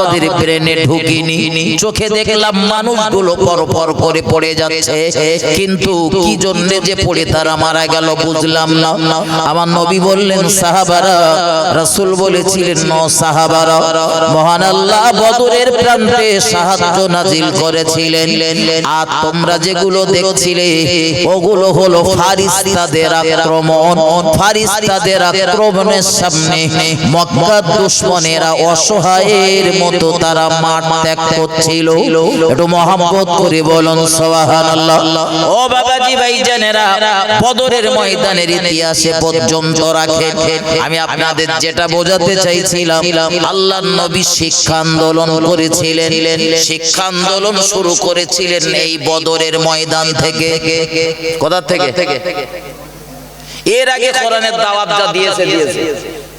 আমাদের ব্রেনে ঢুকিনি। চোখে দেখলাম মানুষগুলো পর পর করে পড়ে যাচ্ছে। কিন্তু কি জন্য যে পড়ে তারা মারা গেল বুঝলাম না। আমার নবী বললেন, সাহাবারা, রাসূল বলেছিলেন, ন সাহাবারা। মহান আল্লাহ বদরের প্রান্তে সাহায্য নাজিল করেছিলেন। আর তোমরা যেগুলো দেখছিলে, ওগুলো হলো ফারিস্তাদের আক্রমণ। ফারিস্তাদের আক্রমণের সামনে মক্কার দুশ্মনেরা অসহায়ের মতো তারা মাঠ ত্যাগ করছিল। একটু মহাব্বত করে বলুন, সুবহানাল্লাহ। ও বাবাজি ভাইজানেরা, বদরের ময়দানের ইতিহাসে পর্যন্ত রাখে আমি আপনাদের যেটা বোঝাতে চাইছিলাম, আল্লাহর নবী শিক্ষা আন্দোলন করেছিলেন। শিক্ষা আন্দোলন শুরু করেছিলেন এই বদরের ময়দান থেকে। কোথা থেকে? এর আগে কোরআনের দাওয়াত যা দিয়েছে দিয়েছে।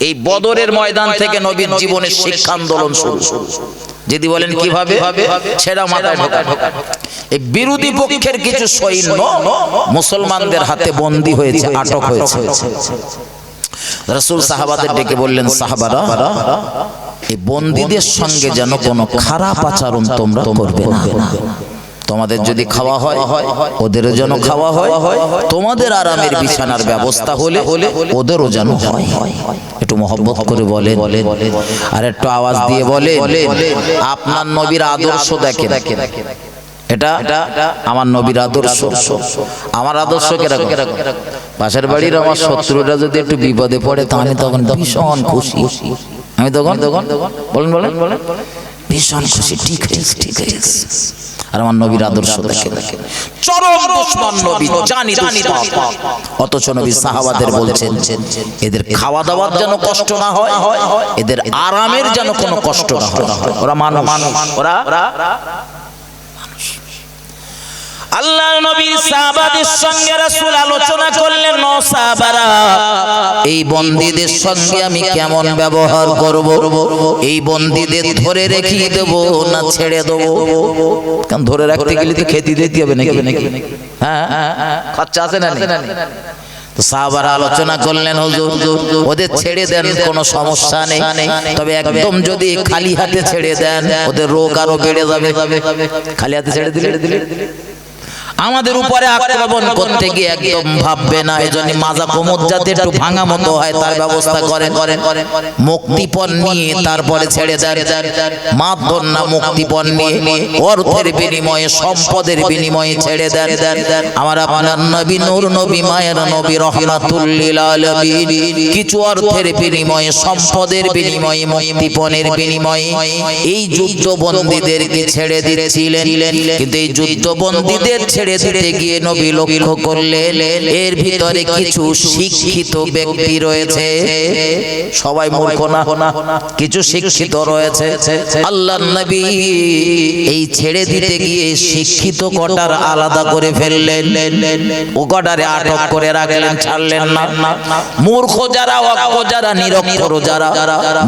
এই বদরের ময়দান থেকে নবীর জীবনের শিক্ষা আন্দোলন শুরু। যদি বলেন কীভাবে? সেটা মাথায় ঢোকা। এই বিরোধী পক্ষের কিছু সৈন্য মুসলমানদের হাতে বন্দী হয়েছে আটক হয়েছে। রসুল সাহাবাদের ডেকে বললেন সাহাবারা এই বন্দীদের সঙ্গে যেন কোনো খারাপ আচরণ তোমরা করবে না। তোমাদের যদি খাওয়া হয় ওদেরও যেন খাওয়া হয় তোমাদের আরামের বিছানার ব্যবস্থা হলে হলে ওদেরও যেন হয়। একটু মহব্বত করে বলে বলে আর একটু আওয়াজ দিয়ে বলে আপনার নবীর আদর্শ দেখে এটা আমার নবীর আদর্শ। আমার আদর্শ। কেরকম? পাশের বাড়ির আমার শত্রুরা যদি একটু বিপদে পড়ে তা আমি তখন ভীষণ খুশি। আমি তখন? তখন? বলেন বলেন। বলেন ভীষণ খুশি ঠিক হয়েছে ঠিক। হয়েছে আর আমার নবীর আদর্শ দেখে চরম দুশ্মন নবী জানি দুশ্মন। অথচ নবী সাহাবাদের বলছেন এদের খাওয়া দাওয়ার যেন কষ্ট না হয় এদের আরামের যেন কোনো কষ্ট না হয়। ওরা মানুষ। ওরা আল্লাহ নবীর সাহাবাদের সঙ্গে রাসূল আলোচনা করলেন ন সাহাবারা, এই বন্দীদের সঙ্গে আমি কেমন ব্যবহার করব? এই বন্দীদের ধরে রেখে দেব না ছেড়ে দেব? কারণ ধরে রাখতে গেলে তো খেতে দিতে হবে নাকি? হ্যাঁ খরচা আছে না? তো আলোচনা করলেন ওদের ছেড়ে দেন, কোনো সমস্যা নেই। তবে একদম যদি খালি হাতে ছেড়ে দেন, ওদের রোগ আরও বেড়ে যাবে। খালি হাতে ছেড়ে দিলে? আমাদের উপরে আক্রমণ করতে গিয়ে একদম ভাববে না এজন্য মাজা কোমর যাতে একটু ভাঙা মতো হয়, তার ব্যবস্থা করেন। মুক্তিপণ নিয়ে তারপরে ছেড়ে দেন। মারধর না মুক্তিপণ নিয়ে, অর্থের বিনিময়ে, সম্পদের বিনিময়ে ছেড়ে দেন। আমার আপনার নবী নূর, নবী মায়ের নবী রহমাতুল্লিল কিছু অর্থের বিনিময়ে, সম্পদের বিনিময়ে, মুক্তিপণের বিনিময়ে এই যুদ্ধ বন্দীদেরকে ছেড়ে দিয়েছিলেন কিন্তু এই যুদ্ধ বন্দীদের ছেড়ে দিতে গিয়ে নবী লক্ষ্য করলেন এর ভিতরে কিছু শিক্ষিত ব্যক্তি রয়েছে। সবাই মূর্খ না কিছু শিক্ষিত রয়েছে। নবী এই ছেড়ে দিতে গিয়ে শিক্ষিত কটার আলাদা করে ফেললেন। ও কটারে আটক করে রাখলেন ছাড়লেন না। মূর্খ যারা অজ্ঞ যারা নিরক্ষর যারা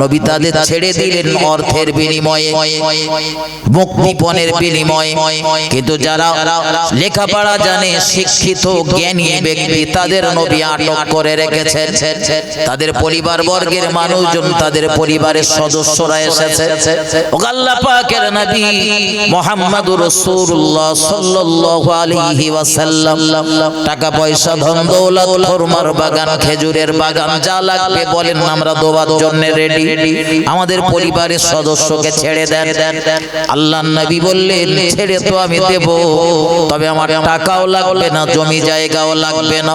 নবী তাদের ছেড়ে দিলেন অর্থের বিনিময়ে। মুক্তিপণের বিনিময়ে। কিন্তু যারা লেখাপড়া জানে শিক্ষিত জ্ঞানী ব্যক্তি তাদের নবী আটক করে রেখেছেন। তাদের পরিবার বর্গের মানুষজন তাদের পরিবারের সদস্যরা এসেছে। আল্লাহ পাকের নবী মুহাম্মদুর রাসূলুল্লাহ সাল্লাল্লাহু আলাইহি ওয়াসাল্লাম। টাকা পয়সা ধন দৌলত ফরমার বাগান খেজুরের বাগান যা লাগবে বলেন আমরা দেওয়ার জন্য রেডি আমাদের পরিবারের সদস্যকে ছেড়ে দেন। আল্লাহ নবী বললেন ছেড়ে তো আমি দেব। তবে আমার টাকাও লাগবে না, জমি জায়গাও লাগবে না।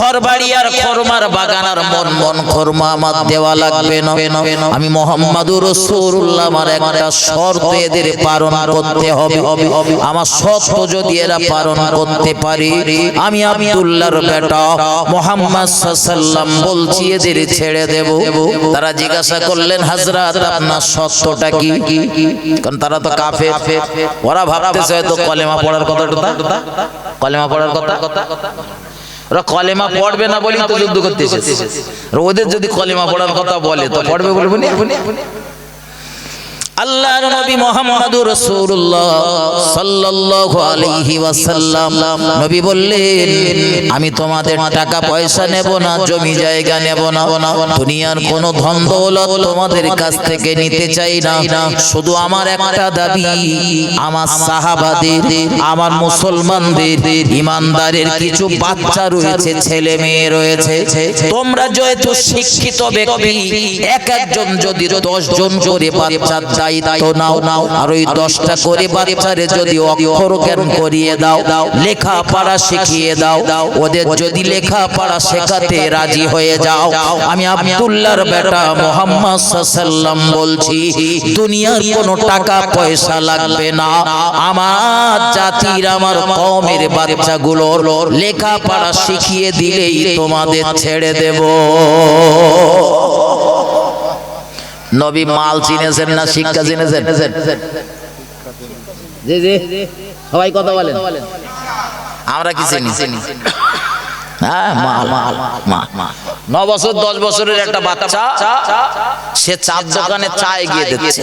ঘর বাড়ি আর খরমার বাগান আর মন মন খরমা আমার দেওয়া লাগবে না। আমি মোহাম্মদুর রাসূলুল্লাহ, আমার একটা শর্ত এদের পালন করতে হবে। আমার শর্ত যদি এরা পালন করতে পারি, আমি আব্দুল্লাহর বেটা মোহাম্মদ সাল্লাম বলছি এদের ছেড়ে দেব। তারা জিজ্ঞাসা করলেন হাজরাত আপনার শর্তটা কি? কারণ তারা তো কাফের। ওরা ভাবতেছে হয়তো কলেমা পড়ার কথা? কলেমা পড়ার কথা? ওরা কলেমা পড়বে না বলে তো যুদ্ধ করতে ওদের যদি কলেমা পড়ার কথা বলে, তো পড়বে বলব নি আল্লাহর নবী মুহাম্মদুর রাসূলুল্লাহ সাল্লাল্লাহু আলাইহি ওয়াসাল্লাম। নবী বললেন, আমি তোমাদের টাকা পয়সা নেব না, জমি জায়গা নেব না। দুনিয়ার কোন ধন দৌলত তোমাদের কাছ থেকে নিতে চাই না। শুধু আমার একটা দাবি, আমার সাহাবাদের, আমার মুসলমানদের, ইমানদারের কিছু বাচ্চা রয়েছে, ছেলে মেয়ে রয়েছে। তোমরা যেহেতু শিক্ষিত ব্যক্তি, এক একজন যদি দশ জন করে বাচ্চার দায়িত্ব নাও। নাও আর ওই দশটা করে বাচ্চারে যদি অক্ষর জ্ঞান করিয়ে দাও লেখা পড়া শিখিয়ে দাও ওদের যদি লেখা পড়া শেখাতে রাজি হয়ে যাও। আমি আব্দুল্লাহর বেটা মোহাম্মদ সাল্লাম বলছি দুনিয়ার কোনো টাকা পয়সা লাগবে না। আমার জাতির আমার কমের বাচ্চাগুলোর লেখা পড়া শিখিয়ে দিলেই তোমাদের ছেড়ে দেব। নবী মাল চিনেছেন না শিক্ষা চিনেছেন? জি জি। সবাই কথা বলেন। আমরা কি চিনি? হ্যাঁ মাল মাল মাল মাল ন বছর দশ বছরের একটা বাচ্চা সে চার দোকানে চা এগিয়ে দিচ্ছে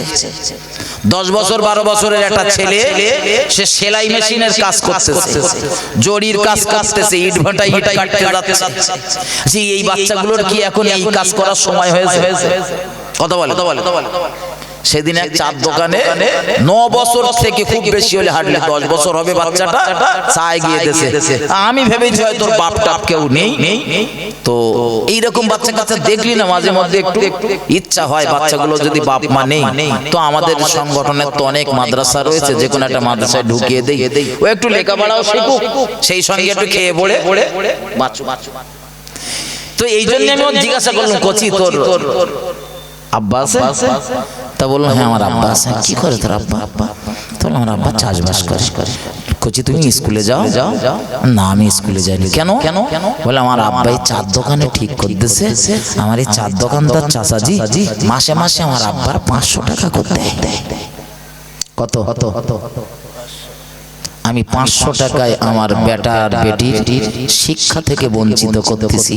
দশ বছর বারো বছরের একটা ছেলে সে সেলাই মেশিনের কাজ করতেছে। জরির কাজ কাটতেছে ইট ভাটা ইট কাটতে যাচ্ছে। এই বাচ্চাগুলোর কি এখন এই কাজ করার সময় হয়েছে? কথা বলে সেদিন এক চার দোকানে ন বছর থেকে খুব বেশি হলে হাঁটলে দশ বছর হবে বাচ্চাটা চায় গিয়ে দেশে আমি ভেবেছি হয়তো বাপ টাপ কেউ নেই। তো এইরকম বাচ্চা কাচ্চা দেখলি না মাঝে মধ্যে একটু ইচ্ছা হয় বাচ্চাগুলো যদি বাপ মা নেই? তো আমাদের সংগঠনের তো অনেক মাদ্রাসা রয়েছে যে কোনো একটা মাদ্রাসায় ঢুকিয়ে দেই। ও একটু লেখাপড়াও শিখুক সেই সঙ্গে একটু খেয়ে পড়ে। বাচ্চু তো এই জন্য আমি জিজ্ঞাসা করলাম কচি তোর। আব্বা আছে? তা বললাম হ্যাঁ আমার আব্বা আছে। কি করে তোর আব্বা? আব্বা তো বললাম, আমার আব্বা চাষবাস করে। কচি তুমি স্কুলে যাও। যাও না আমি স্কুলে যাইনি। কেন? কেন বলে আমার আব্বা এই চার দোকানে ঠিক করতেছে। আমার এই চার দোকানদার চাচাজি মাসে মাসে আমার আব্বার পাঁচশো টাকা করতে কত কত? কত? আমি পাঁচশো টাকায় আমার বেটার বেটির শিক্ষা থেকে বঞ্চিত করতেছি।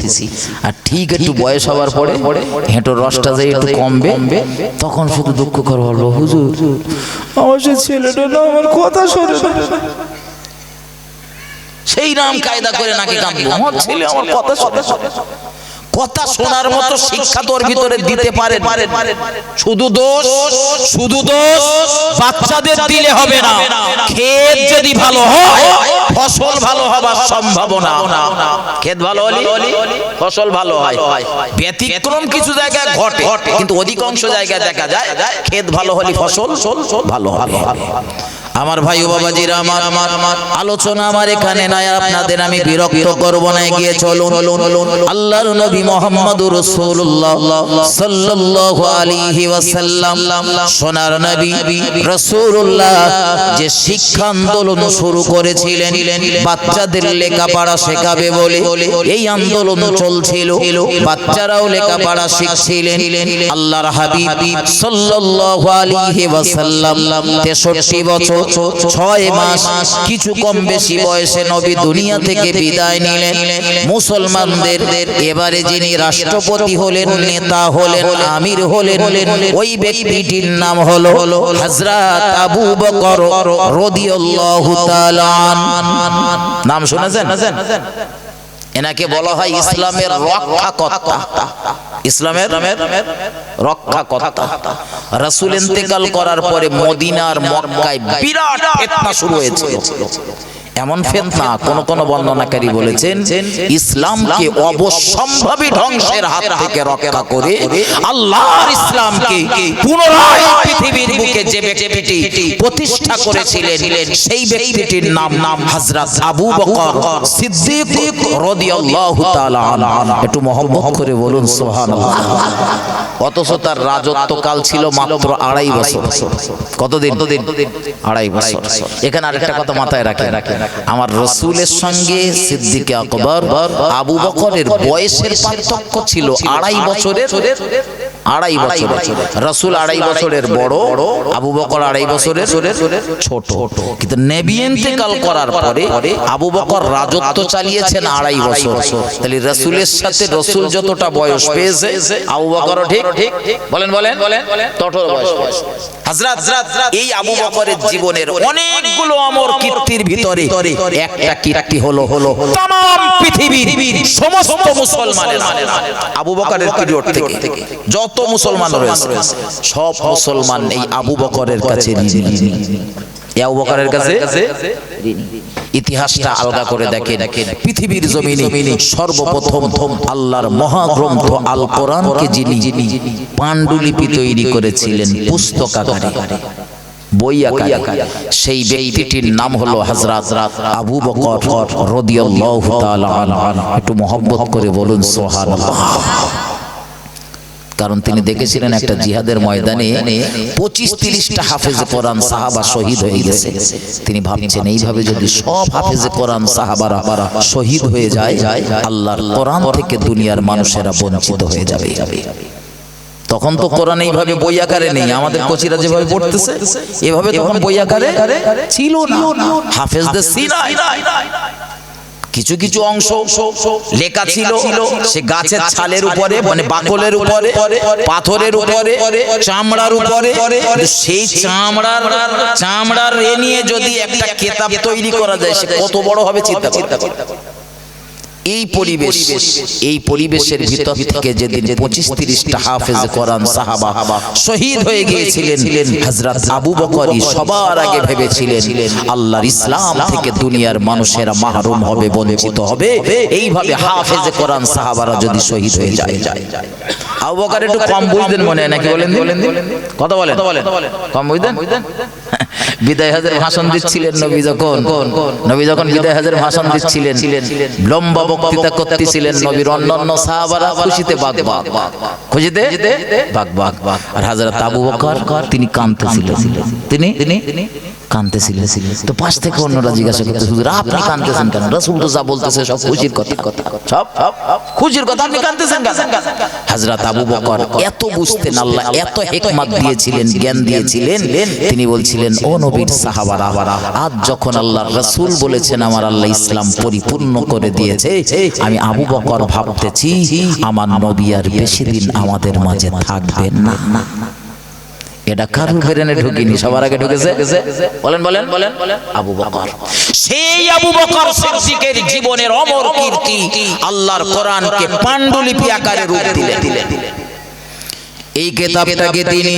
আর ঠিক একটু বয়স হওয়ার পরে হেঁটো রসটা যে একটু কমবে তখন শুধু দুঃখ করে বলব হুজুর আমার সে ছেলেটা না আমার কথা শোনে সেই নাম কায়দা করে নাকি কাঁদবো আমার ছেলে আমার কথা শোনে। কথা শোনার মতো শিক্ষা তোর ভিতরে দিতে পারে শুধু দোষ শুধু দোষ বাচ্চাদের দিলে হবে না। ক্ষেত যদি ভালো হয় ফসল ভালো হবার সম্ভাবনা। ক্ষেত ভালো হলে ফসল ভালো হয়। ব্যতিক্রম কিছু জায়গায় ঘটে কিন্তু অধিকাংশ জায়গায় দেখা যায় ক্ষেত ভালো হলে ফসল ভালো হবে আমার ভাই বাবাজিরা, আমার আমার আমার আলোচনা আমার এখানে নাই, আপনাদের আমি বিরক্ত করব না গিয়ে চলুন। আল্লাহর নবী মুহাম্মদুর রাসূলুল্লাহ সাল্লাল্লাহু আলাইহি ওয়াসাল্লাম সোনার নবী রাসূলুল্লাহ যে শিক্ষা আন্দোলন শুরু করেছিলেন, বাচ্চাদের লেখাপড়া শেখাবে বলে এই আন্দোলন চলছিল। বাচ্চারাও লেখাপড়া শিখছিলেন। আল্লাহর হাবিব সাল্লাল্লাহু আলাইহি ওয়াসাল্লাম 63 বছর ছয় মাস কিছু কম বেশি বয়সে নবী দুনিয়া থেকে বিদায় নিলেন। মুসলমানদের এবারে যিনি রাষ্ট্রপতি হলেন নেতা হলেন আমির হলেন ওই ব্যক্তিটির নাম হলো হযরত আবু বকর রদিয়াল্লাহু তাআলা। নাম শুনেছেন? এনাকে বলা হয় ইসলামের রক্ষা কথা ইসলামের রক্ষা কথা রাসূল ইন্তেকাল করার পরে মদিনার মক্কায় বিরাট ফিতনা শুরু হয়েছিল। এমন ফেতনা কোন কোন বর্ণনাকারী বলেছেন, ইসলামকে অবশ্যম্ভাবী ধ্বংসের হাত থেকে রক্ষা করে আল্লাহর ইসলামকে পুনরায় পৃথিবীর বুকে যে ব্যক্তিটি প্রতিষ্ঠা করেছিলেন, সেই ব্যক্তিটির নাম নাম হযরত আবু বকর সিদ্দিক রাদিয়াল্লাহু তাআলা একটু মহব্বত করে বলুন, সুবহানাল্লাহ। অথচ তার রাজত্বকাল ছিল মাত্র আড়াই বছর। কতদিন? আড়াই বছর। এখানে আরেকটা কথা মাথায় রাখে আমার রসুলের সঙ্গে সিদ্দিকে আকবর, আবু বকরের বয়সের পার্থক্য ছিল আড়াই বছরের। আড়াই বছর রসুল আড়াই বছরের বড়, আবু বকর আড়াই বছরের ছোট। কিন্তু নেবি ইন্তেকাল করার পরে আবু বকর রাজত্ব চালিয়েছেন আড়াই বছর। তাহলে রসুলের সাথে রসুল যতটা বয়স পেয়েছে, আবু বকরও ঠিক। বলেন বলেন ততটা বয়স। হাজরাত এই আবু বকরের জীবনের অনেকগুলো অমর কীর্তির ভিতরে একটা কীর্তি হলো হলো তাম পৃথিবীর সমস্ত মুসলমানের আবু বকরের পিরিয়ড থেকে। যত মুসলমান রয়েছে। সব মুসলমান এই আবু বকরের কাছে ইতিহাসটা আলগা করে দেখে পৃথিবীর জমিনে সর্বপ্রথম আল্লাহর মহাগ্রন্থ আল কোরআনকে যিনি পাণ্ডুলিপি তৈরি করেছিলেন পুস্তকাগারে বই সেই ব্যক্তিটির নাম হলো হযরত আবু বকর একটু মহব্বত করে বলুন, সুবহানাল্লাহ। কারণ তিনি দেখেছিলেন একটা জিহাদের ময়দানে পঁচিশ তিরিশটা হাফেজ কোরআন সাহাবা শহীদ হয়ে গেছে। তিনি ভাবছেন এইভাবে যদি সব হাফেজ কোরআন সাহাবারা শহীদ হয়ে যায় আল্লাহর কোরআন থেকে দুনিয়ার মানুষেরা বঞ্চিত হয়ে যাবে। তখন তো কোরআন এইভাবে বই আকারে নেই আমাদের কোচিরা যেভাবে পড়তেছে এভাবে তখন বই আকারে ছিল না। হাফেজদের সিনাই। কিছু কিছু অংশ লেখা ছিল সে গাছের ছালের উপরে মানে বাকলের উপরে পাথরের উপরে চামড়ার উপরে। সেই চামড়ার চামড়ার এ নিয়ে যদি একটা কেতাব তৈরি করা যায় সে কত বড় হবে চিন্তা চিন্তা এই পরিবেশ, এই পরিবেশের ভিতর থেকে যেদিন পঁচিশ তিরিশটা হাফেজ কোরআন সাহাবা শহীদ হয়ে গিয়েছিলেন হজরত আবু বকরই সবার আগে ভেবেছিলেন, আল্লাহর ইসলাম থেকে দুনিয়ার মানুষেরা মাহরুম হবে, বঞ্চিত হবে। এইভাবে হাফেজ কোরআন সাহাবারা যদি শহীদ হয়ে যায়। আবু বকর একটু কম বুঝতেন মনে হয় নাকি বলেন বলেন কথা বলেন। কম বুঝতেন? বিদায় হাজার ভাষণ দিচ্ছিলেন নবী যখন। নবী যখন বিদায় হাজার ভাষণ দিচ্ছিলেন লম্বা বক্তৃতা করতেছিলেন নবীর অন্যান্য সাহাবারা। খুশিতে বাগ বাগ খুশিতে? বাগ বাগ আর হাজরত আবু বকর তিনি কাঁদতেছিলেন। তিনি? তিনি? তো পাশ থেকে অন্যরা জিজ্ঞাসা করতে হুজুর আপনি কাঁদতেছেন কেন? রাসূল তো যা বলতেছে সব খুশির কথা। সব খুশির কথা। আপনি কাঁদতেছেন কেন? হযরত আবু বকর এত বুঝতেন আল্লাহ এত হিকমত দিয়েছিলেন জ্ঞান দিয়েছিলেন। তিনি বলছিলেন ও নবীর সাহাবারা আজ যখন আল্লাহ রাসূল বলেছেন আমার আল্লাহ ইসলাম পরিপূর্ণ করে দিয়েছে আমি আবু বকর ভাবতেছি আমার নবী আর বেশি দিন আমাদের মাঝে থাকবেন না। এটা কারণ ফেরেনে ঢুকিনি? সবার আগে ঢুকেছে? বলেন বলেন বলেন। আবু বকর। সেই আবু বকর সিদ্দিকের জীবনের অমর কীর্তি আল্লাহর কোরআনকে পাণ্ডুলিপি আকারে রূপ দিলেন। এই কেতাবটাকে তিনি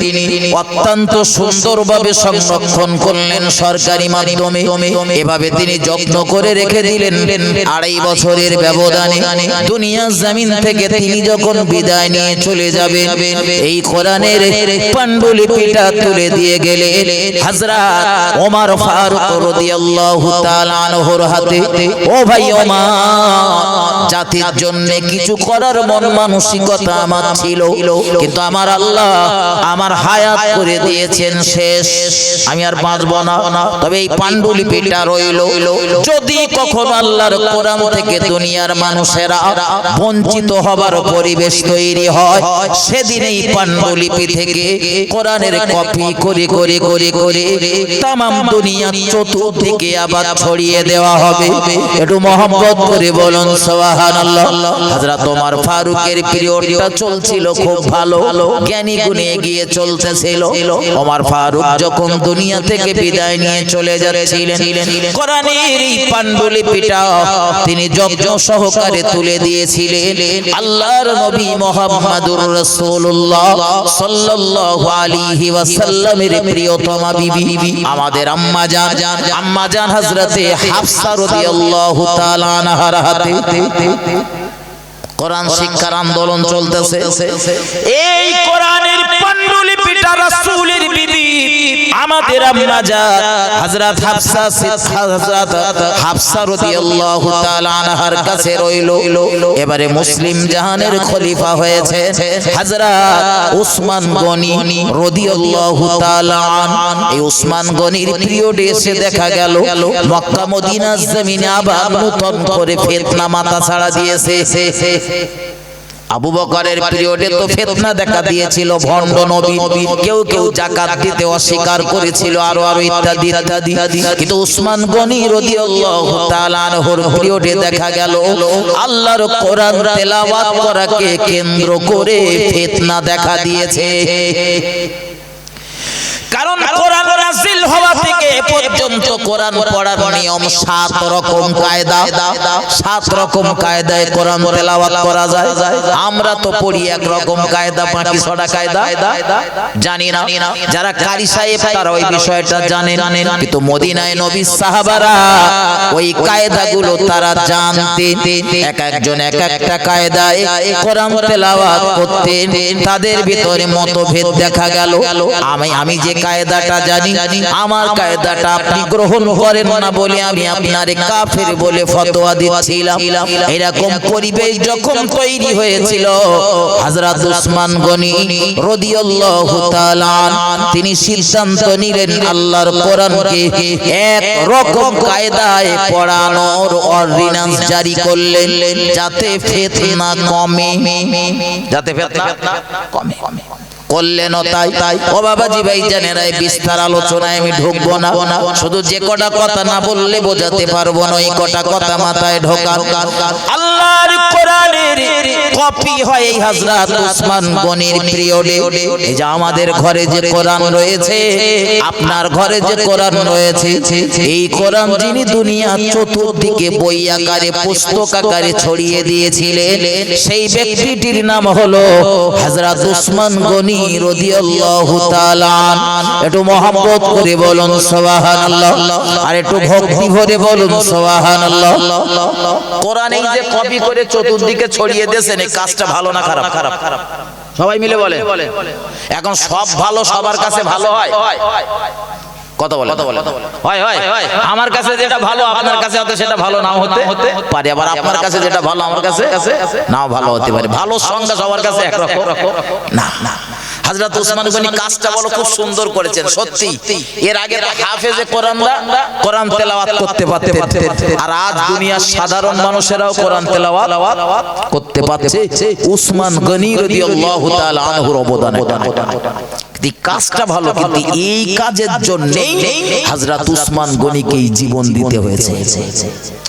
অত্যন্ত সুন্দরভাবে সংরক্ষণ করলেন সরকারি মাধ্যমে। এভাবে তিনি যত্ন করে রেখে দিলেন। আড়াই বছরের ব্যবধানে দুনিয়া জমিন থেকে তিনি যখন বিদায় নিয়ে চলে যাবে এই কোরআনের পাণ্ডুলিপিটা তুলে দিয়ে গেলে হযরত ওমর ফারুক রাদিয়াল্লাহু তাআলা আনহুর হাতে ও ভাই ওমর জাতির জন্য কিছু করার মন মানসিকতা আমার ছিল কিন্তু আমার আল্লাহ আমার হায়াত করে দিয়েছেন শেষ। আমি আর বাঁচব না। তবে এই পাণ্ডুলিপিটা রইল। যদি কখনো আল্লাহর কোরআন থেকে দুনিয়ার মানুষেরা বঞ্চিত হবার পরিবেশ তৈরি হয়, সেদিন এই পাণ্ডুলিপি থেকে কোরআনের কপি করে করে করে করে তামাম দুনিয়া চতুর্দিকে আবার ছড়িয়ে দেওয়া হবে। একটু মহব্বত করে বলুন, সুবহানাল্লাহ। হযরত ওমর ফারুকের পিরিয়ডটা চলছিল খুব ভালো। জ্ঞানী গুণে এগিয়ে চলতেছিল। ওমর ফারুক যখন দুনিয়া থেকে বিদায় নিয়ে চলে যাচ্ছিলেন কোরআনের এই পাণ্ডুলিপিটা তিনি যজ্ঞ সহকারে তুলে দিয়েছিলেন। আল্লাহর নবী মুহাম্মাদুর রাসূলুল্লাহ সাল্লাল্লাহু আলাইহি ওয়াসাল্লামের প্রিয়তমা বিবি আমাদের আম্মা জান। আম্মা জান। হযরতে হাফসা রাদিয়াল্লাহু তাআলা আনহার হাতে কোরআন শিক্ষার আন্দোলন চলতেছে। এই কোরআনের পাণ্ডুলিপিটা রাসূলের বিবি আমাদের আম্মা জান হযরত হাফসা হযরত হাফসা রাদিয়াল্লাহু তাআলা আনহার কাছে রইল। এবারে মুসলিম জাহানের খলিফা হয়েছে হযরত উসমান গনি রাদিয়াল্লাহু তাআলা আন। এই উসমান গনির পিরিয়ডে এসে দেখা গেল মক্কা মদিনার জমিনে আবার নতুন করে ফিতনা মাথা ছাড়া দিয়েছে। আবু বকরের পিরিয়ডে তো ফিতনা দেখা দিয়েছিল ভণ্ড নবী। কেউ কেউ জাকাত দিতে অস্বীকার করেছিল আরও আরও ইত্যাদি ইত্যাদি কিন্তু উসমান গনি রাদিয়াল্লাহু তাআলা আনহুর পিরিয়ডে দেখা গেল আল্লাহর কোরআন তেলাওয়াত করাকে কেন্দ্র করে ফিতনা দেখা দিয়েছে। কারণ কোরআন নাজিল হওয়া থেকে পর্যন্ত কোরআন পড়ার নিয়ম সাত রকম কায়দা। সাত রকম কায়দায় কোরআন তেলাওয়াত করা যায়। আমরা তো পড়ি এক রকম কায়দা ছটা কায়দা। জানি না যারা কারি সাহেব, তারা ওই বিষয়টা জানেন। কিন্তু মদিনায় নবী সাহাবারা ওই কায়দাগুলো তারা জানতেন এক একজন এক একটা কায়দায় কোরআন তেলাওয়াত করতেন। তাদের ভিতরে মতভেদ দেখা গেল। আমি আমি যে কায়দাটা জানি, আমার কায়দাটা আপনি গ্রহণ করেন না বলে আমি আপনারে কাফের বলে ফতোয়া দিচ্ছিলাম। এরকম পরিবেশ যখন তৈরি হয়েছিল, হযরত উসমান গনি রাদিয়াল্লাহু তাআলা তিনি সিদ্ধান্ত নিলেন আল্লাহর কোরআনকে এক রকম কায়দায় পড়ানোর অর্ডিন্যান্স জারি করলেন, যাতে ফিতনা কমে। যাতে ফিতনা কমে। করলেন তাই। তাই। ও বাবাজি ভাই এই বিস্তার আলোচনায় আমি ঢুকবো না। শুধু যে কটা কথা না বললে বোঝাতে পারব না এই কটা কথা মাথায় ঢোকা আল্লাহর কোরআনের কপি হয় এই হযরত উসমান গনির পিরিয়ডে। এই যে আমাদের ঘরে যে কোরআন রয়েছে আপনার ঘরে যে কোরআন রয়েছে এই কোরআন যিনি দুনিয়া চতুর্দিকে বই আকারে পুস্তক আকারে ছড়িয়ে দিয়েছিলেন সেই ব্যক্তিটির নাম হলো হযরত উসমান গনি। রাদিয়াল্লাহু তাআলা একটু মহব্বত করে বলুন সুবহানাল্লাহ। আর একটু ভক্তি ভরে বলুন সুবহানাল্লাহ। কোরআন এই যে কপি করে চতুর্দিকে ছড়িয়ে দিয়েছেন এই কাজটা ভালো না খারাপ? খারাপ সবাই মিলে বলে। এখন সব ভালো সবার কাছে ভালো হয়? কথা বলে হয় হয়। আমার কাছে যেটা ভালো আপনার কাছে সেটা ভালো নাও হতে পারে। আবার আপনার কাছে যেটা ভালো আমার কাছে নাও ভালো হতে পারে। ভালো সবার কাছে একরকম না না। হযরত ওসমান গনি কাজটা বলো খুব সুন্দর করেছেন সত্যি। এর আগে তো হাফেজে কোরআনরা কোরআন তেলাওয়াত করতে পারতেন। আর আজ দুনিয়ার সাধারণ মানুষেরাও কোরআন তেলাওয়াত করতে পারছে। উসমান গনি রাদিয়াল্লাহু তাআলা আনহুর অবদান। এই কাজটা ভালো কিন্তু এই কাজের জন্যই হযরত উসমান গনিকে এই জীবন দিতে হয়েছে।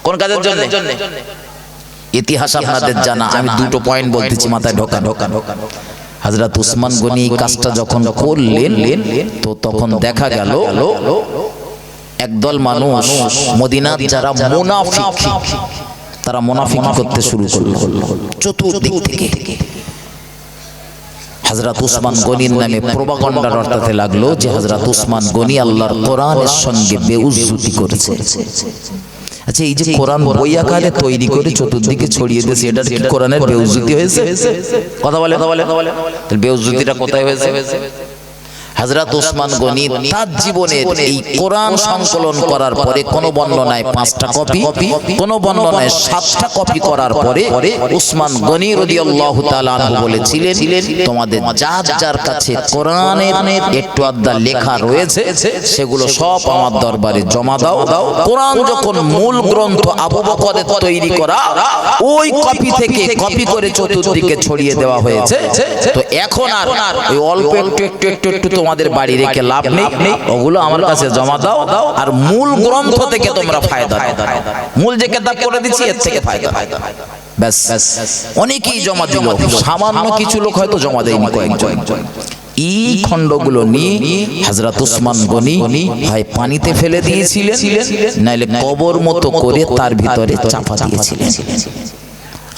কোন কাজের জন্য? ইতিহাস আপনাদের জানা। আমি দুটো পয়েন্ট বলতেছি মাথায় ঢোকা ঢোকা ঢোকা হযরত উসমান গনি কাজটা যখন করলেন তো তখন দেখা গেল একদল মানুষ মদিনার যারা মুনাফিক তারা মুনাফিক করতে শুরু করল। চতুর্দিক থেকে হযরত উসমান গনির নামে প্রোপাগান্ডা রটাতে লাগল যে হযরত উসমান গনি আল্লাহর কোরআনের সঙ্গে বেউজ্জতি করেছে। আচ্ছা এই যে কোরআন বই আকারে তৈরি করে চতুর্দিকে ছড়িয়ে দিয়েছে এটা কোরআনের বেউজুতি হয়েছে? কথা বলে কথা বলে। বেউজুতিটা কোথায় হয়েছে? হযরত ওসমান গনি তার জীবনের এই কোরআন সংকলন করার পরে কোন বর্ণনায় পাঁচটা কপি কোন বর্ণনায় সাতটা কপি করার পরে ওসমান গনি রাদিয়াল্লাহু তাআলা বলেছিলেন তোমাদের যার যার কাছে কোরআনের একটু আধা লেখা রয়েছে সেগুলো সব আমার দরবারে জমা দাও। কোরআন যখন মূল গ্রন্থ আবু বকরের তৈরি করা ওই কপি থেকে কপি করে চতুর্দিকে ছড়িয়ে দেওয়া হয়েছে। তো এখন আর ওই অল্প একটু একটু একটু একটু তোমাদের বাড়ি রেখে লাভ নেই। ওগুলো আমার কাছে জমা দাও আর মূল গ্রন্থ থেকে তোমরা ফায়দা মূল যে কেতাব করে দিচ্ছি এর থেকে ফায়দা ব্যাস। অনেকেই জমা দিল। সামান্য কিছু লোক হয়তো জমা দেয়নি কয়েকজন। এই খণ্ডগুলো নিয়ে হযরত উসমান গনি হয় পানিতে ফেলে দিয়েছিলেন। নাইলে কবর মতো করে তার ভিতরে চাপা দিয়েছিলেন।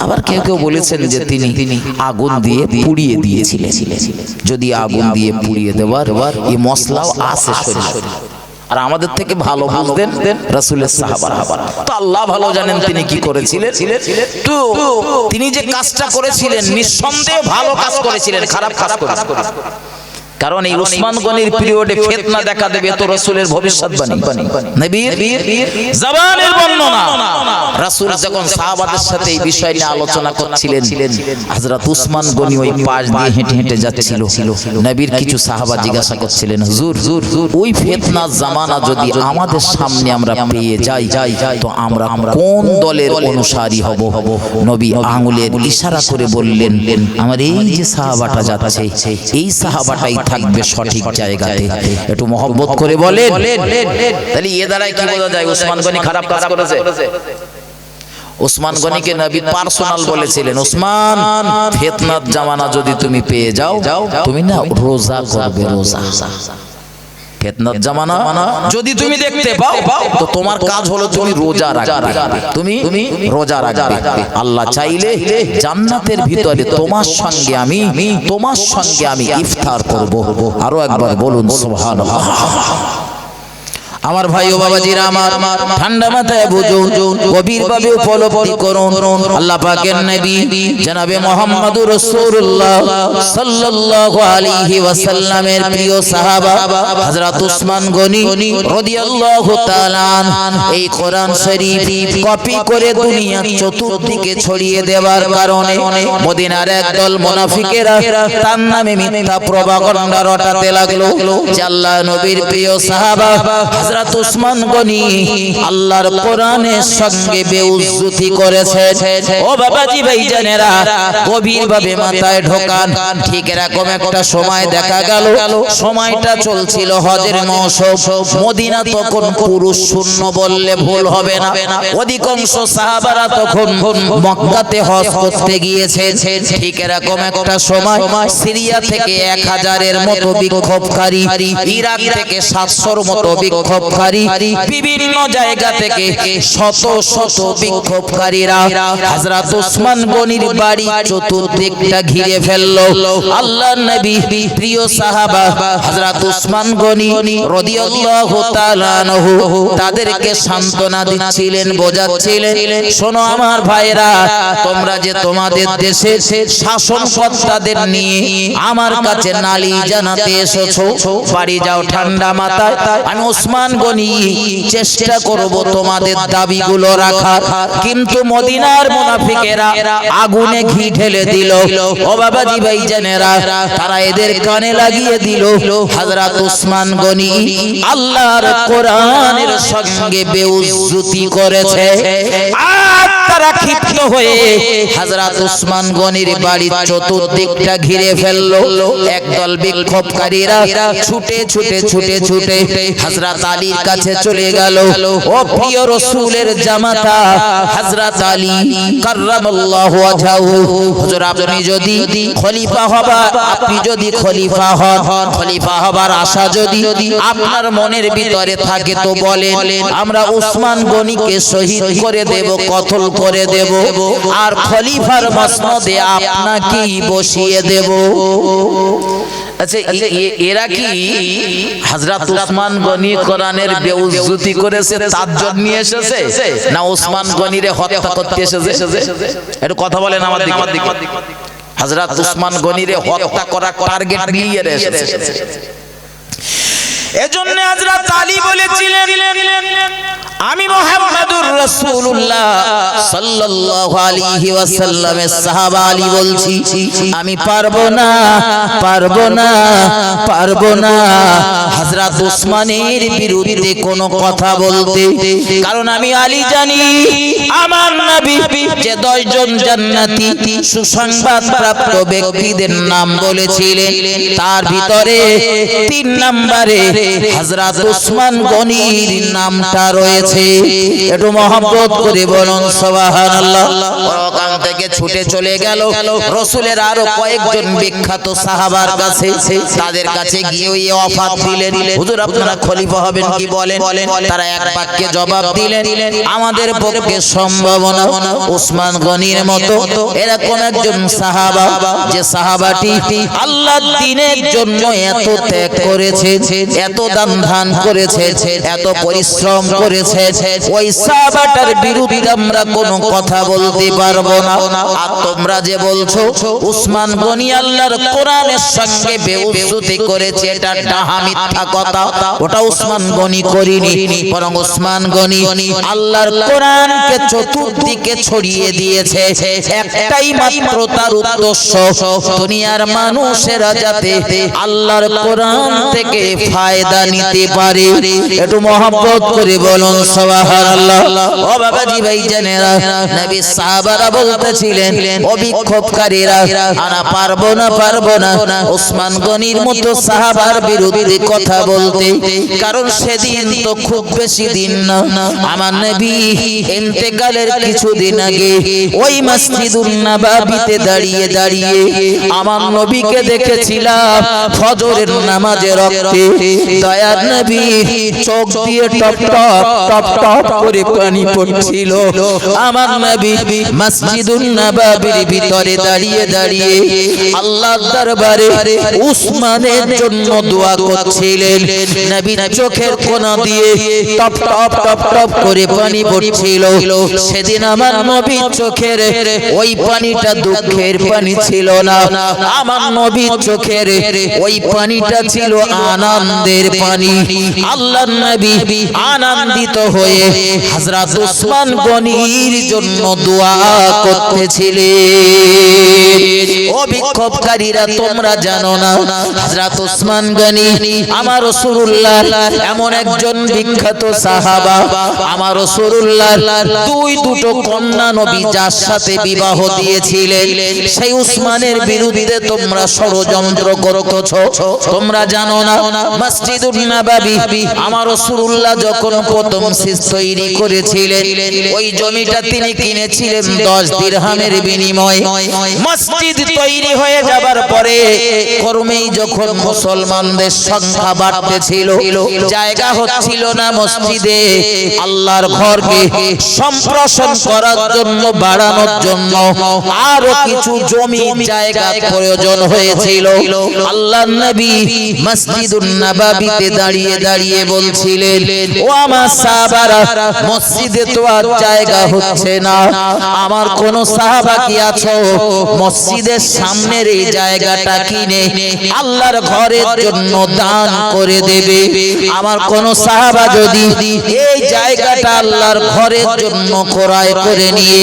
আবার কেউ কেউ বলেছেন যে তিনি আগুন দিয়ে পুড়িয়ে দিয়েছিলেন। যদি আগুন দিয়ে পুড়িয়ে দেওয়ার এই মশলাও আছে শরীরে। আর আমাদের থেকে ভালো বুঝতেন রাসূলের সাহাবারা। তো আল্লাহ ভালো জানেন তিনি কি করেছিলেন। তো তিনি যে কাজটা করেছিলেন নিঃসন্দেহে ভালো কাজ করেছিলেন খারাপ কাজ করেছিলেন। কারণ এই উসমান গনির পিরিয়ডে ফিতনা দেখা দেবে তো রাসূলের ভবিষ্যৎবাণী। নবীর জবানের বর্ণনা। রাসূল যখন সাহাবাদের সাথে এই বিষয় নিয়ে আলোচনা করছিলেন হযরত উসমান গনি ওই পাশ দিয়ে হেঁটে হেঁটে যাচ্ছিল। নবীর কিছু সাহাবা জিজ্ঞাসা করছিলেন হুজুর ওই ফিতনা জামানা যদি আমাদের সামনে আমরা পেয়ে যাই তো আমরা কোন দলের অনুসারী হব? হব? নবী আঙুলের ইশারা করে বললেন আমার এই যে সাহাবাটা যাচ্ছে এই সাহাবাটাই থাকবে সঠিক জায়গাতে। একটু মহব্বত করে বলেন। তাহলে এ দ্বারাই কি বোঝা যায়? ওসমান গনি খারাপ কাজ করেছে। ওসমান গনিকে নবী পার্সোনাল বলেছিলেন, ওসমান, ফেতনাত জামানা যদি তুমি পেয়ে যাও, তুমি না রোজা করবে, রোজা। ফিতনাত জামানা। যদি তুমি দেখতে পাও তো তোমার কাজ হলো তুমি রোজা রাখবে। তুমি তুমি রোজা রাখবে। আল্লাহ চাইলে জান্নাতের ভিতরে তোমার সঙ্গে আমি তোমার সঙ্গে আমি ইফতার করব। আরও একবার বলুন সুবহানাল্লাহ। আমার ভাই ও বাবাজিরা আমার ঠান্ডা মাথায় বুঝুন গভীর ভাবে উপলব্ধি করুন। আল্লাহ পাকের নবী জনাবে মুহাম্মদুর রাসূলুল্লাহ সাল্লাল্লাহু আলাইহি ওয়াসাল্লামের প্রিয় সাহাবা হযরত উসমান গনি রাদিয়াল্লাহু তাআলা এই কোরআন শরীফ কপি করে দুনিয়ার চতুর্দিকে ছড়িয়ে দেওয়ার কারণে মদিনার একদল মুনাফিকেরা তার নামে মিথ্যা প্রভাকাণ্ডা রটাতে লাগল। যে আল্লাহ নবীর প্রিয় সাহাবা হযরত উসমান গনি আল্লাহর কোরআনের সঙ্গে বেউজ্জতি করেছে ও বাবাজি ভাইজানেরা গভীর ভাবে মাথায় ঢোকান। ঠিক এরকম একটা সময় দেখা গেল। সময়টা চলছিল হজের মৌসুম। মদিনা তখন পুরুষ শূন্য বললে ভুল হবে না। অধিকাংশ সাহাবারা তখন মক্কাতে হজ করতে গিয়েছে ঠিক এরকম একটা সময় সিরিয়া থেকে এক হাজারের মতো বিক্ষোভকারী, ইরাক থেকে সাতশোর মতো বিক্ষোভকারী বিভিন্ন জায়গা থেকে শত শত বিক্ষোভকারীরা হযরত ওসমান গনির বাড়ি চতুর্দিকটা ঘিরে ফেলল। আল্লাহ নবী প্রিয় সাহাবা হযরত ওসমান গনি রাদিয়াল্লাহু তাআলা আনহু তাদেরকে সান্ত্বনা দিচ্ছিলেন, বোঝাচ্ছিলেন, শোনো আমার ভাইরা তোমরা যে তোমাদের দেশে শাসনকর্তাদের নিয়ে আমার কাছে নালি জানাতে এসেছ, বাড়ি যাও ঠান্ডা মাথায়। আমি ওসমান গনি চেষ্টা করব তোমাদের দাবিগুলো রাখার। কিন্তু মদিনার আগুনে ঘি ঢেলে দিল। জেনেরা তারা এদের কানে লাগিয়ে দিল। হযরত উসমান গনি আল্লাহর কোরআনের সঙ্গে বেউজ্জতি করেছে। আর তারা ক্ষিপ্ত হয়ে হযরত উসমান গনির বাড়ির চতুর্দিকটা ঘিরে ফেলল। একদল বিক্ষোভকারীরা ছুটে ছুটে ছুটে ছুটে আলীর কাছে চলে গেল। ও প্রিয় রসুলের জামাতা আলী ওয়াজহাহু হুজুর, আপনি যদি খলিফা হবা, আপনি যদি খলিফা হন, খলিফা হবার আশা যদি আপনার মনের ভিতরে থাকে তো বলেন, আমরা উসমান গনিকে শহীদ করে দেব, কতল করে দেব আর খলিফার মসনদে আপনাকেই বসিয়ে দেব। আচ্ছা এরা কি গনি কোরআনের করেছে তার জন্য এসেছে? না গনিরে এসেছে? একটু কথা বলেন আমার দিকে। হযরত গনিরে হত্যা করা টার্গেট নিয়ে এসেছে। এজন্য আলী বলেছিলেন আমি মুহাম্মাদুর রাসূলুল্লাহ সাল্লাল্লাহু আলাইহি ওয়াসাল্লামের সাহাবা আলী বলছি, আমি পারব না পারব না পারব না। হযরত উসমানের বিরুদ্ধে কোনো কথা বলতে, কারণ আমি আলী জানি, আমার নবী যে দশজন জান্নাতি সুসংবাদ প্রাপ্ত ব্যক্তিদের নাম বলেছিলেন, তার ভিতরে তিন নম্বরে হযরত উসমান গনির নামটা রয়েছে। একটু মহব্বত করে বলুন, সুবহানাল্লাহ। ওখান থেকে ছুটে চলে গেল। রসুলের আরও কয়েকজন বিখ্যাত সাহাবার কাছে। তাদের কাছে গিয়ে ওই অফার দিলেন। হুজুর, আপনারা খলিফা হবেন কি বলেন? তারা এক বাক্যে জবাব দিলেন, আমাদের পক্ষে সম্ভাবনা উসমান গনির মতো। এরকম একজন সাহাবা, যে সাহাবাটি আল্লাহ দিনের জন্য এত ত্যাগ করেছে, এত দান ধান করেছে, এত পরিশ্রম করেছে ওই সাহাবাটার বিরুদ্ধে আমরা কোনো কথা বলতে পারব না। তোমরা যে বলছো, উসমান গনি আল্লাহর কোরআনের সঙ্গে বেউসুতি করেছে, এটা ডাহা মিথ্যা কথা। ওটা উসমান গনি করিনি, বরং উসমান গনি আল্লাহর কোরআনকে চতুর্দিকে ছড়িয়ে দিয়েছে। একটাই মাত্র তার উদ্দেশ্য, দুনিয়ার মানুষেরা যাতে আল্লাহর কোরআন থেকে ফায়দা নিতে পারে। একটু মহব্বত করে বলুন সুবহানাল্লাহ। ও বাবাজি ভাই নবী সাহাবারা বলতেছিলেন ও বিক্ষোভকারীরা আনা পারব না পারব না ওসমান গনির মতো সাহাবার বিরুদ্ধে কথা বলতে কারণ সেদিন তো খুব বেশি দিন না। আমার নবী ইন্তেকালের কিছুদিন আগে ওই মসজিদুন নবাবিতে দাঁড়িয়ে দাঁড়িয়ে আমার নবীকে দেখেছিলাম ফজরের নামাজে রক্তে। দয়ার নবী চোখ দিয়ে টপ টপ টপ টপ করে পানি পড়ছিল। আমার নবী মসজিদুন নবাবির ভিতরে দাঁড়িয়ে দাঁড়িয়ে আল্লাহর দরবারে উসমানের জন্য দোয়া করছিলেন। নবী চোখের কোনা দিয়ে টপ টপ টপ টপ করে পানি পড়ছিল। সেদিন আমার নবী চোখের ওই পানিটা দুঃখের পানি ছিল না। আমার নবী চোখের ওই পানিটা ছিল আনন্দের পানি। আল্লাহ নবী আনন্দিত হয়ে হযরত উসমান গনির জন্য দোয়া করতেছিলেন। ও বিক্ষোভকারীরা তোমরা জানো না হযরত উসমান গনি আমার রাসূলুল্লাহ এমন একজন বিখ্যাত সাহাবা। আমার রাসূলুল্লাহ দুই দুটো কন্যা নবী যার সাথে বিবাহ দিয়েছিলেন। সেই উসমানের বিরুদ্ধে তোমরা ষড়যন্ত্র করতেছো। তোমরা জানো না মসজিদুন নববী আমার রাসূলুল্লাহ যখন প্রথম শীষ তৈরি করেছিলেন। ওই জমিটা তিনি কিনেছিলেন 10 দিরহামের বিনিময়ে। মসজিদ তৈরি হয়ে যাবার পরে কর্মেই যখন মুসলমানদের সংখ্যা বাড়তেছিল জায়গা হচ্ছিল না মসজিদে। আল্লাহর ঘরকে সম্প্রসারণ করার জন্য, বাড়ানোর জন্য আরও কিছু জমি, জায়গা প্রয়োজন হয়েছিল। আল্লাহ নবী মসজিদুন নববীতে দাঁড়িয়ে দাঁড়িয়ে বলছিলেন, ও আমার মসজিদে তো আর জায়গা হচ্ছে না। আমার কোন সাহাবা কি আছো? মসজিদের সামনের এই জায়গাটা কিনে আল্লাহর ঘরের জন্য দান করে দেবে। আমার কোন সাহাবা যদি এই জায়গাটা আল্লাহর ঘরের জন্য ক্রয় করে নিয়ে